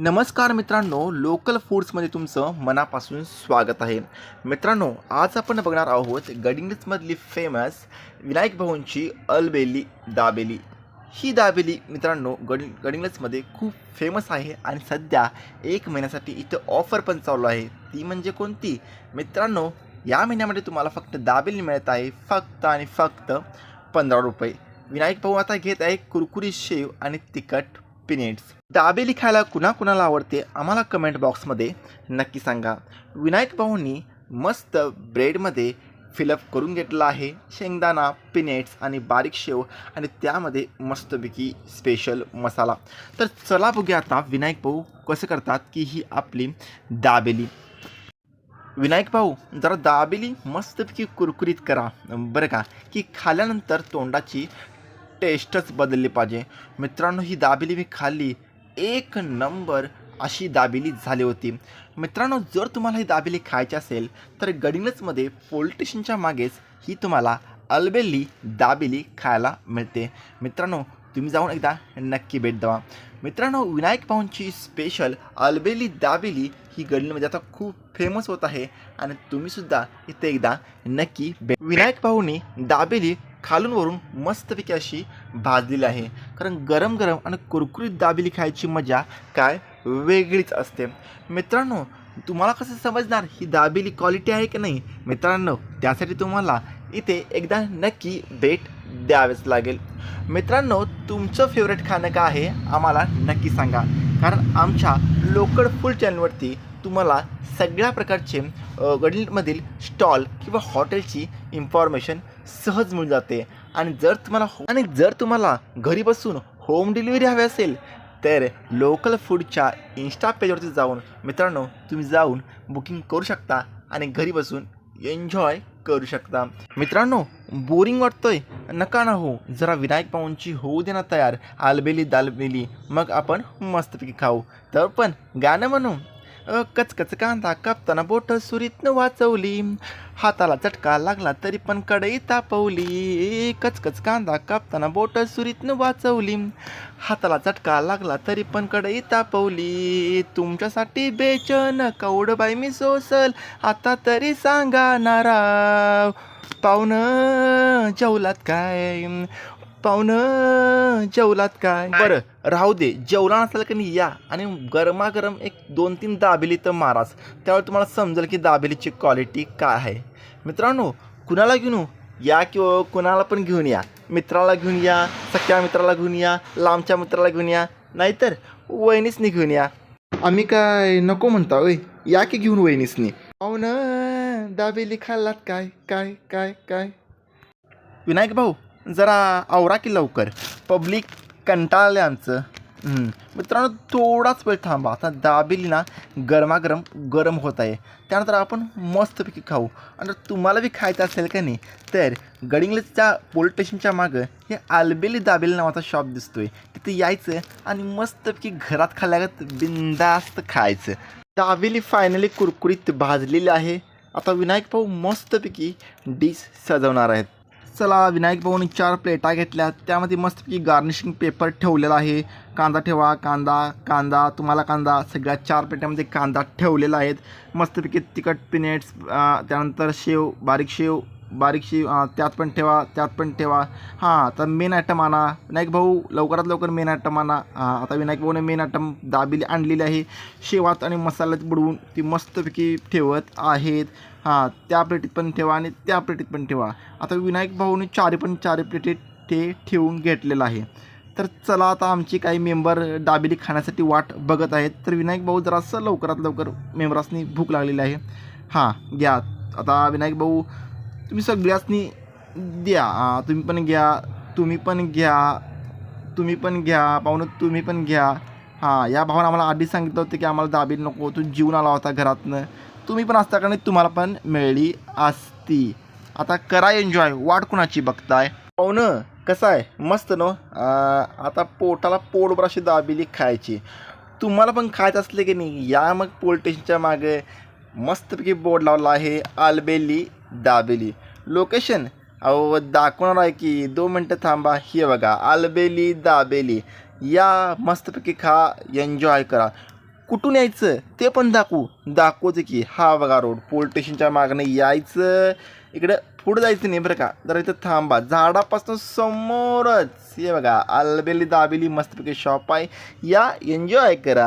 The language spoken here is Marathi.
नमस्कार मित्रांनो लोकल फूड्समध्ये तुमचं मनापासून स्वागत आहे. मित्रांनो आज आपण बघणार आहोत गडिंग्लजमधली फेमस विनायक भाऊंची अलबेली दाबेली. ही दाबेली मित्रांनो गड गडिंग्लजमध्ये खूप फेमस आहे आणि सध्या एक महिन्यासाठी इथं ऑफर पण चालू आहे. ती म्हणजे कोणती? मित्रांनो या महिन्यामध्ये तुम्हाला फक्त दाबेली मिळत आहे फक्त आणि फक्त पंधरा रुपये. विनायक भाऊ आता घेत आहे कुरकुरी शेव आणि तिखट. पिनेट्स. दाबेली खायला कुणाकुणाला आवडते आम्हाला कमेंट बॉक्समध्ये नक्की सांगा. विनायक भाऊंनी मस्त ब्रेडमध्ये फिलअप करून घेतला आहे. शेंगदाणा पिनेट्स आणि बारीक शेव आणि त्यामध्ये मस्तपैकी स्पेशल मसाला. तर चला बघूया आता विनायक भाऊ कसं करतात की ही आपली दाबेली. विनायक भाऊ जरा दाबेली मस्तपैकी कुरकुरीत करा. बरं का? की खाल्यानंतर तोंडाची टेस्टच बदलली पाहिजे. मित्रांनो ही दाबेली मी खाल्ली. एक नंबर अशी दाबेली झाली होती. मित्रांनो जर तुम्हाला ही दाबेली खायची असेल तर गडिंग्लजमध्ये पोलिटिशनच्या मागेच ही तुम्हाला अलबेली दाबेली खायला मिळते. मित्रांनो तुम्ही जाऊन एकदा नक्की भेट द्यावा. मित्रांनो विनायक भाऊंची स्पेशल अलबेली दाबेली ही गडिंगमध्ये आता खूप फेमस होत आहे आणि तुम्हीसुद्धा इथे एकदा नक्की भेट विनायक भाऊनी दाबेली खालून वरून मस्तपैकी अशी भाजलेली आहे. कारण गरम गरम आणि कुरकुरीत दाबेली खायची मजा काय वेगळीच असते. मित्रांनो तुम्हाला कसं समजणार ही दाबेली क्वालिटी आहे की नाही? मित्रांनो त्यासाठी तुम्हाला इथे एकदा नक्की भेट द्यावेच लागेल. मित्रांनो तुमचं फेवरेट खाणं काय आहे आम्हाला नक्की सांगा. कारण आमच्या लोकल फुल चॅनलवरती तुम्हाला सगळ्या प्रकारचे गडीमधील स्टॉल किंवा हॉटेलची इन्फॉर्मेशन सहज मिळून जाते. आणि जर तुम्हाला हो आणि जर तुम्हाला घरी बसून होम डिलिव्हरी हवी असेल तर लोकल फूडच्या इन्स्टा पेजवरती जाऊन मित्रांनो तुम्ही जाऊन बुकिंग करू शकता आणि घरी बसून एन्जॉय करू शकता. मित्रांनो बोरिंग वाटतोय नका ना हो. जरा विनायक भाऊंची होऊ दे ना तयार. आलबेली दालबेली. मग आपण मस्तपैकी खाऊ. तर पण गाणं म्हणू कचकच कांदा कापताना बोट सुरीतनं वाचवली. हाताला चटका लागला तरी पण कढई तापवली. कचकच कांदा कापताना बोट सुरीतनं वाचवली. हाताला चटका लागला तरी पण कढई तापवली. तुमच्यासाठी बेचन कौडबाई मी सोसल आता तरी सांगा नाराव पाहुणं जेवलात काय? पाहुणं जेवलात काय? बरं राहू दे. जेवला नसेल की नाही या. आणि गरमागरम एक दोन तीन दाबेली तर माराच. त्यावेळी तुम्हाला समजेल की दाबेलीची क्वालिटी काय आहे. मित्रांनो कुणाला घेऊन? या किंवा कुणाला पण घेऊन या. मित्राला घेऊन या सख्या मित्राला घेऊन या लांबच्या मित्राला घेऊन या. नाहीतर वहिनीसनी घेऊन या. आम्ही काय नको म्हणता होय या की घेऊन वहिनीसनी? पाहुणं दाबेली खाल्लात काय? काय काय काय? विनायक भाऊ जरा आवरा की लवकर. पब्लिक कंटाळले आमचं मित्रांनो थोडाच वेळ थांबा. आता दाबेली ना गरमागरम गरम होत आहे. त्यानंतर आपण मस्तपैकी खाऊ. आणि तुम्हाला बी खायचं असेल का नाही तर गडिंगलेजच्या पोलीस स्टेशनच्या मागं हे आलबेली दाबेली नावाचा शॉप दिसतोय. तिथे यायचं आणि मस्तपैकी घरात खाल्ल्यागत बिंदास्त खायचं. दाबेली फायनली कुरकुरीत भाजलेली आहे. आता विनायक भाऊ मस्तपैकी डिश सजवणार आहेत. चला विनायक भाऊनी चार प्लेटा घेतल्या त्यामध्ये मस्तपैकी गार्निशिंग पेपर ठेवलेला आहे. कांदा ठेवा कांदा कांदा तुम्हाला कांदा सगळ्या चार प्लेटामध्ये कांदा ठेवलेला आहेत. मस्तपैकी तिखट पिनेट्स त्यानंतर शेव बारीक शेव बारीक शेव त्यात पण ठेवा त्यात पण ठेवा. हां आता मेन आयटम आणा. विनायक भाऊ लवकरात लवकर मेन आयटम आणा. हां आता विनायक भाऊने मेन आयटम दाबिली आणलेली आहे. शेवात आणि मसाल्यात बुडवून ती मस्तपैकी ठेवत आहेत. हां त्या प्लेटीत पण ठेवा आणि त्या प्लेटीत पण ठेवा. आता विनायक भाऊने चारी पण चारी प्लेटीत ते ठेवून घेतलेलं आहे. तर चला आता आमची काही मेंबर दाबेली खाण्यासाठी वाट बघत आहेत. तर विनायक भाऊ जरासं लवकरात लवकर मेंबरासनी भूक लागलेली आहे. हां घ्या. आता विनायक भाऊ तुम्ही सगळ्यासनी द्या. हां, तुम्ही पण घ्या. तुम्ही पण घ्या. तुम्ही पण घ्या. पाहुणं तुम्ही पण घ्या. हां या भावानं आम्हाला आधी सांगितलं होतं की आम्हाला दाबेली नको. तू जीवन आला होता घरातनं. तुम्ही पण असता तुम्हाला पण मिळली असती आता करा एन्जॉय वाट कुणाची बघताय? पाहुणं कसं आहे मस्त नो? आता पोटाला पोटभर अशी दाबेली खायची. तुम्हाला पण खायचं असले की नाही या मग पोलटेशनच्या मागे मस्तपैकी बोर्ड लावला आहे आलबेली दाबेली. लोकेशन अहो दाखवणार आहे की दोन मिनटं थांबा. हे बघा आलबेली दाबेली. या मस्तपैकी खा एन्जॉय करा. कुठून यायचं? ते पण दाखवू. दाखवते की हा बघा रोड. पोलीस स्टेशनच्या मागणं यायचं. इकडं पुढं जायचं नाही बरं का? जरा इथं थांबा. झाडापासून समोरच. हे बघा. आलबेली दाबेली मस्तपैकी शॉप आहे. या एन्जॉय करा.